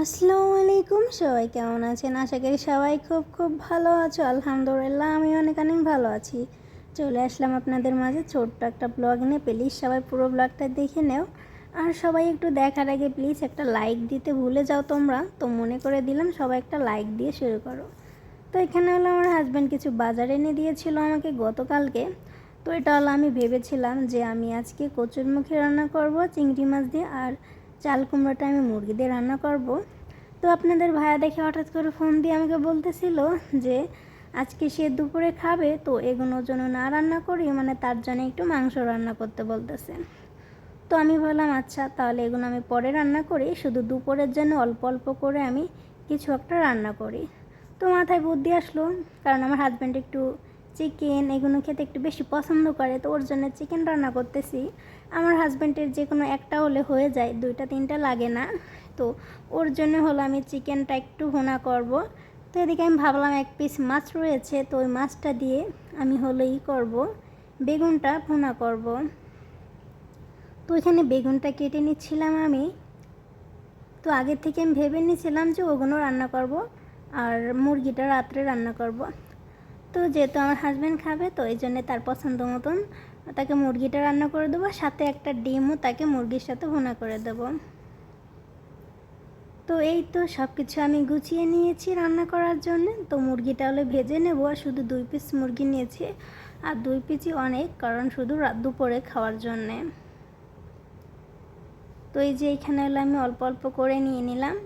আসসালামু আলাইকুম সবাই কেমন আছেন? আশা করি সবাই খুব খুব ভালো আছো। আলহামদুলিল্লাহ আমি অনেক অনেক ভালো আছি। চলে আসলাম আপনাদের মাঝে ছোট্ট একটা ব্লগ নিয়ে। প্লিজ সবাই পুরো ব্লগটা দেখে নেও। আর সবাই একটু দেখার আগে প্লিজ একটা লাইক দিতে ভুলে যাও তোমরা। তো মনে করে দিলাম, সবাই একটা লাইক দিয়ে শুরু করো। তো এখানে হলো আমার হাজব্যান্ড কিছু বাজার এনে দিয়েছিল আমাকে গতকালকে। তো এটা হলো আমি ভেবেছিলাম যে আমি আজকে কচুরমুখী রান্না করব, চিংড়ি মাছ দিয়ে। আর চাল কুমড়োটা আমি মুরগি দিয়ে রান্না করব। তো আপনাদের ভাইয়া দেখে হঠাৎ করে ফোন দিয়ে আমাকে বলতেছিল যে, আজকে সে দুপুরে খাবে, তো এগুলোর জন্য না রান্না করি মানে তার জন্য একটু মাংস রান্না করতে বলতেছে। তো আমি বললাম আচ্ছা তাহলে এগুলো আমি পরে রান্না করি, শুধু দুপুরের জন্য অল্প অল্প করে আমি কিছু একটা রান্না করি। তো মাথায় বুদ্ধি আসলো, কারণ আমার হাজব্যান্ড একটু চিকেন এগুলো খেতে একটু বেশি পছন্দ করে, তো ওর জন্য চিকেন রান্না করতেছি। আমার হাজব্যান্ডের যে কোনো একটা হলে হয়ে যায়, দুইটা তিনটা লাগে না। তো ওর জন্য হলো আমি চিকেনটা একটু ভুনা করব। তো এদিকে আমি ভাবলাম এক পিস মাছ রয়েছে, তো ওই মাছটা দিয়ে আমি হলো ই করব, বেগুনটা ভুনা করব। তো এখানে বেগুনটা কেটে নিচ্ছিলাম আমি। তো আগের থেকে আমি ভেবে নিয়েছিলাম যে ওগুলো রান্না করব, আর মুরগিটা রাত্রে রান্না করব। তো যেহেতু আমার হাজব্যান্ড খাবে, তো এই জন্যে তার পছন্দ মতন তাকে মুরগিটা রান্না করে দেবো, সাথে একটা ডিমও তাকে মুরগির সাথে ভুনা করে দেবো। তো এই তো সব কিছু আমি গুছিয়ে নিয়েছি রান্না করার জন্য। তো মুরগিটা হলে ভেজে নেব, আর শুধু দুই পিস মুরগি নিয়েছি। আর দুই পিসই অনেক, কারণ শুধু রাত দুপুরে খাওয়ার জন্যে। তো এই যে এখানে হলো আমি অল্প অল্প করে নিয়ে নিলাম।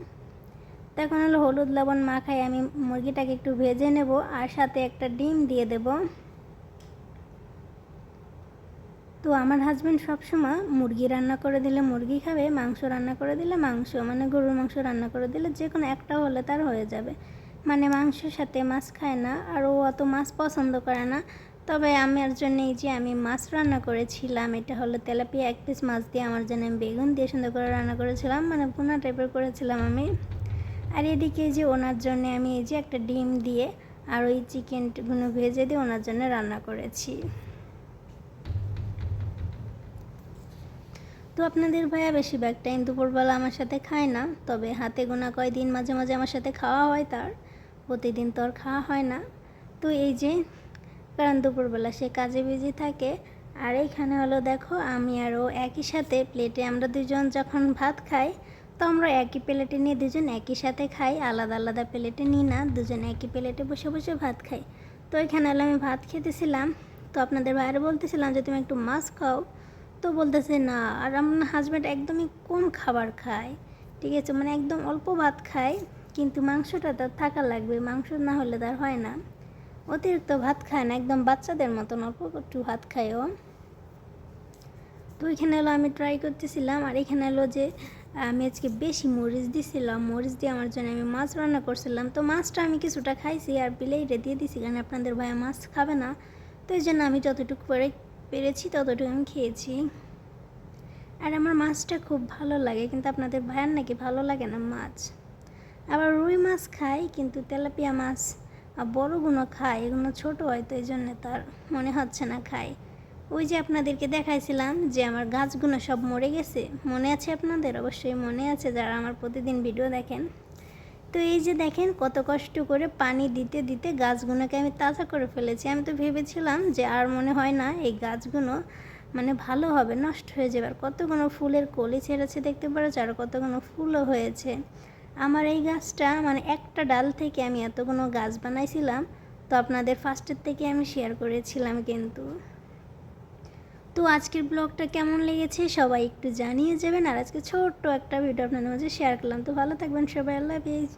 তো এখন হলো হলুদ লবণ মাখাই আমি মুরগিটাকে একটু ভেজে নেব আর সাথে একটা ডিম দিয়ে দেব। তো আমার হাজব্যান্ড সবসময় মুরগি রান্না করে দিলে মুরগি খাবে, মাংস রান্না করে দিলে মাংস মানে গরুর মাংস রান্না করে দিলে যে কোনো একটা হলে তার হয়ে যাবে। মানে মাংসের সাথে মাছ খায় না আর ও অত মাছ পছন্দ করে না। তবে আমার জন্য এই যে আমি মাছ রান্না করেছিলাম, এটা হলো তেলাপিয়া এক পিস মাছ দিয়ে আমার জন্য আমি বেগুন দিয়ে সুন্দর করে রান্না করেছিলাম মানে পোনা টাইপের করেছিলাম আমি। আর এদিকে যে ওনার জন্য আমি এই যে একটা ডিম দিয়ে আর ওই চিকেনগুলো ভেজে দিয়ে ওনার জন্য রান্না করেছি। তো আপনাদের ভাইয়া বেশিরভাগ টাইম দুপুরবেলা আমার সাথে খায় না, তবে হাতে গোনা কয়দিন মাঝে মাঝে আমার সাথে খাওয়া হয় তার, প্রতিদিন তো আর খাওয়া হয় না। তো এই যে, কারণ দুপুরবেলা সে কাজে বিজি থাকে, আর এইখানে হলো দেখো আমি আরও একই সাথে প্লেটে আমরা দুজন যখন ভাত খাই তো আমরা একই প্লেটে নিয়ে দুজন একই সাথে খাই, আলাদা আলাদা প্লেটে নিই না, দুজন একই প্লেটে বসে বসে ভাত খাই। তো এখানে হলো আমি ভাত খেতেছিলাম। তো আপনাদের বাইরে বলতেছিলাম যে, তুমি একটু মাছ খাও। তো বলতেছে, না। আর আমার হাজব্যান্ড একদমই কম খাবার খায়, ঠিক আছে? মানে একদম অল্প ভাত খায়, কিন্তু মাংসটা তার থাকা লাগবে, মাংস না হলে তার হয় না। অতিরিক্ত ভাত খায় না, একদম বাচ্চাদের মতন অল্প একটু ভাত খায় ও। তো এখানে হলো আমি ট্রাই করতেছিলাম, আর এখানে হলো যে আমি আজকে বেশি মরিচ দিছিলাম, মরিচ দিয়ে আমার জন্য আমি মাছ রান্না করছিলাম। তো মাছটা আমি কিছুটা খাইছি আর প্লেটে দিয়ে দিছি, কারণ আপনাদের ভাইয়া মাছ খাবে না। তো এই জন্য আমি যতটুকু পরে পেরেছি ততটুকু আমি খেয়েছি। আর আমার মাছটা খুব ভালো লাগে, কিন্তু আপনাদের ভাইয়ার নাকি ভালো লাগে না মাছ। আবার রুই মাছ খাই, কিন্তু তেলাপিয়া মাছ বড়গুলো খায় এগুলো ছোটো হয়, তো এই জন্য তার মনে হচ্ছে না খাই। ওই যে আপনাদেরকে দেখাইছিলাম যে আমার গাছগুলো সব মরে গেছে, মনে আছে আপনাদের? অবশ্যই মনে আছে যারা আমার প্রতিদিন ভিডিও দেখেন। তো এই যে দেখেন কত কষ্ট করে পানি দিতে দিতে গাছগুলোকে আমি তাজা করে ফেলেছি। আমি তো ভেবেছিলাম যে আর মনে হয় না এই গাছগুলো মানে ভালো হবে, নষ্ট হয়ে যাবে। আর কতগুলো ফুলের কলি ছেড়েছে দেখতে পাচ্ছ আর কতগুলো ফুলও হয়েছে। আমার এই গাছটা মানে একটা ডাল থেকে আমি এতগুলো গাছ বানাইছিলাম, তো আপনাদের ফার্স্টের থেকে আমি শেয়ার করেছিলাম কিন্তু। তো আজকের ব্লগটা কেমন লেগেছে সবাই একটু জানিয়ে যাবেন। আর আজকে ছোট্ট একটা ভিডিও আপনাদের মাঝে শেয়ার করলাম। তো ভালো থাকবেন সবাই, আল্লাহ হাফিজ।